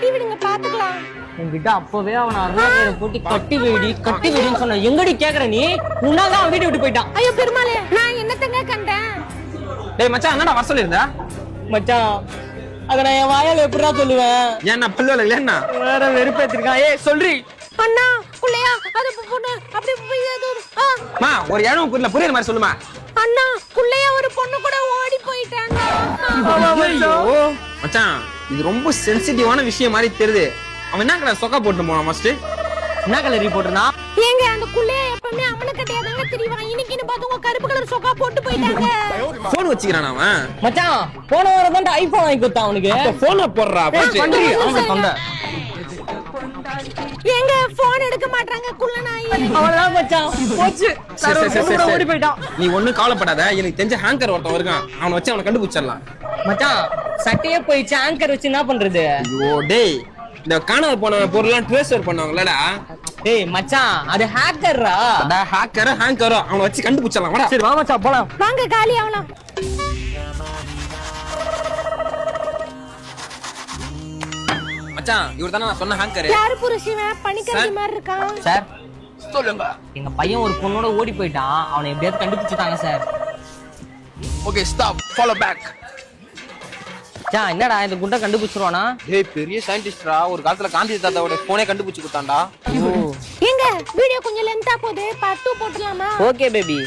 கட்டி விடுங்க பாத்துக்கலாம். உன்கிட்ட அப்பவே அவனை அருணாச்சலம் போட்டு கட்டி வைடி கட்டி வைடின்னு சொன்ன. எங்கடி கேக்குற நீ? உன்னால அவன் வீட்டை விட்டு போயிட்டான். ஐயோ பெருமாளே நான் என்னத்தங்க கண்டேன்? டேய் மச்சான் என்னடா வர சொல்லியிருந்தா? மச்சான் அத நான் என் வாயால எப்படிடா சொல்லுவேன்? ஏன்னா பல்லு வலை இல்லையா வேற வெறுப்பேத்திருக்கான். ஏய் சொல்றி. அண்ணா புள்ளையா அது பொண்ணு அப்படி போய் ஆ, மா ஒரு இடம் புரியல புரியுற மாதிரி சொல்லுமா. அண்ணா புள்ளையா ஒரு பொண்ணு கூட ஓடி போயிட்டாங்க. மச்சான் இது ரொம்ப சென்சிட்டிவான விஷயம் மாதிரி தெரியுது. அவன் என்ன கடை சொக்கா போட்டு போனான் ஃபர்ஸ்ட் என்ன கலரி போட்டிருந்தான் ஏங்க அந்த புள்ளையா எப்பவுமே அவனை கட்டியாதாங்க தெரியும்? இன்னைக்குன்னு பார்த்து உங்க கருப்பு கலர் சொக்கா போட்டு போயிட்டாங்க? போன் வச்சுக்கிறான் அவன்? மச்சான் போன வாரம் தான் ஐபோன் வாங்கி கொடுத்தான் அவனுக்கு. போனை போடுறா. பண்றி அவன் தொண்டை ஏங்க போன் எடுக்க மாட்டாங்க குள்ள நாய் அவன்தான் மச்சான். போச்சு. சரி, சரி, சரி, சரி, ஓடி. போயிட்டான். நீ ஒண்ணும் கவலைப்படாத. எனக்கு தெரிஞ்ச ஹேங்கர் ஒருத்தன் இருக்கான். அவனை வச்சு அவனை கண்டுபிடிச்சிடலாம். மச்சான் சட்டையே போயிடுச்சு ஆங்கர் வச்சு என்ன பண்றது? ஐயோ டேய் இந்த காணாம போன பொருள்லாம் ட்ரேஸ்வர் பண்ணுவாங்களடா டேய் மச்சான் அது ஹேக்கர்ரா அடா ஹேக்கரோ ஹேங்கரோ அவனை வச்சு கண்டுபிடிச்சிடலாம் வாடா. சரி வா மச்சான் போலாம். வாங்க காலி ஆகலாம் மச்சான் இவர் தானே நான் சொன்ன ஹேங்கர் யாரு புருஷன் பனிக்கஞ்சி சார். மாதிரி இருக்கான் சார் சொல்லுங்க. எங்க பையன் ஒரு பொண்ணோட ஓடி போயிட்டான். அவனை எப்படியாவது கண்டுபிடிச்சுட்டாங்க sir okay stop follow back சா என்னடா இந்த குண்டை கண்டுபிடிச்சிருவானா? டேய் பெரிய சயின்டிஸ்டா ஒரு காலத்துல காந்தி தாத்தாவோட போனே கண்டுபிடிச்சு கொடுத்தான்டா. ஏங்க வீடியோ கொஞ்சம் லென்த்தா போகுது பார்ட் டூ போட்டுலாமா ஓகே பேபி